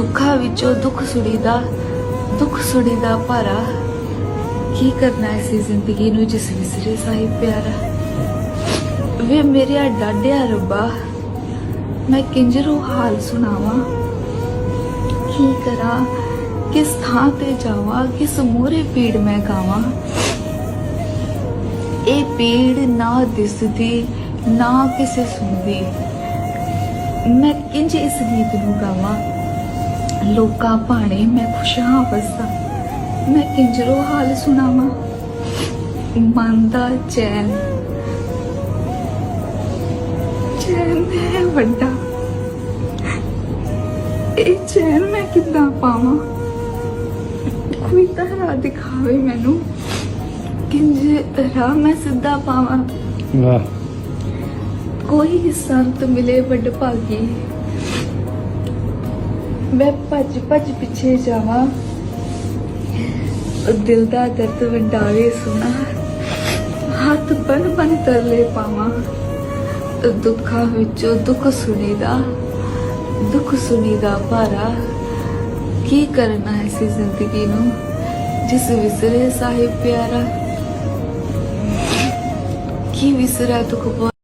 ਦੁੱਖਾਂ ਵਿੱਚੋਂ ਦੁੱਖ ਸੁਣੀਦਾ ਦੁੱਖ ਸੁਣੀਦਾ ਭਾਰਾ। ਕੀ ਕਰਨਾ ਐਸੀ ਜ਼ਿੰਦਗੀ ਨੂੰ ਜਿਸ ਵਿਸਰੇ ਸਾਹਿਬ ਪਿਆਰਾ ਵੇ ਮੇਰੇ ਡਾਡਿਆ ਰੱਬਾ, ਮੈਂ ਕਿੰਜਰੂ ਹਾਲ ਸੁਣਾਵਾਂ? ਕੀ ਕਰਾਂ? ਕਿਸ ਥਾਂ ਤੇ ਜਾਵਾਂ? ਕਿਸ ਮੂਹਰੇ ਪੀੜ ਮੈਂ ਗਾਵਾਂ? ਇਹ ਪੀੜ ਨਾ ਦਿਸਦੀ, ਨਾ ਕਿਸੇ ਸੁਣਦੀ। ਮੈਂ ਕਿੰਜ ਇਸ ਗੀਤ ਨੂੰ ਗਾਵਾਂ? ਲੋਕਾਂ ਭਾਣੇ ਮੈਂ ਖੁਸ਼ ਵਸਦਾ ਮੈਂ ਕਿੰਜਰੋ ਹਾਲ ਸੁਣਾਵਾਂ। ਮਨ ਦਾ ਚੈਨ। ਚੈਨ ਹੈ ਵੱਡਾ। ਇਹ ਚੈਨ ਮੈਂ ਕਿੱਦਾਂ ਪਾਵਾਂ? ਕੋਈ ਤਰ੍ਹਾਂ ਦਿਖਾਵੇ ਮੈਨੂੰ। ਕਿੰਜ ਰਾਹ ਮੈਂ ਸਿੱਧਾ ਪਾਵਾਂ। ਵਾਹ। ਕੋਈ ਸੰਤ ਮਿਲੇ ਵੱਡ ਭਾਗੀ। ਮੈਂ ਭੱਜ ਭੱਜ ਪਿੱਛੇ ਜਾਵਾਂ। ਉਹ ਦਿਲ ਦਾ ਦਰਦ ਵੰਡਾਵੇ ਸੁਣਾ ਹੱਥ ਬਨ ਬਨ ਤਰਲੇ ਪਾਵਾਂ। ਦੁੱਖਾਂ ਵਿੱਚੋਂ ਦੁੱਖ ਸੁਣੀਦਾ ਦੁੱਖ ਸੁਣੀਦਾ ਭਾਰਾ। ਕੀ ਕਰਨਾ ਹੈ ਇਸ ਜ਼ਿੰਦਗੀ ਨੂੰ, ਜਿਸ ਵਿਸਰੇ ਸਾਹਿਬ ਪਿਆਰਾ? ਕੀ ਵਿਸਰਾ ਦੁੱਖ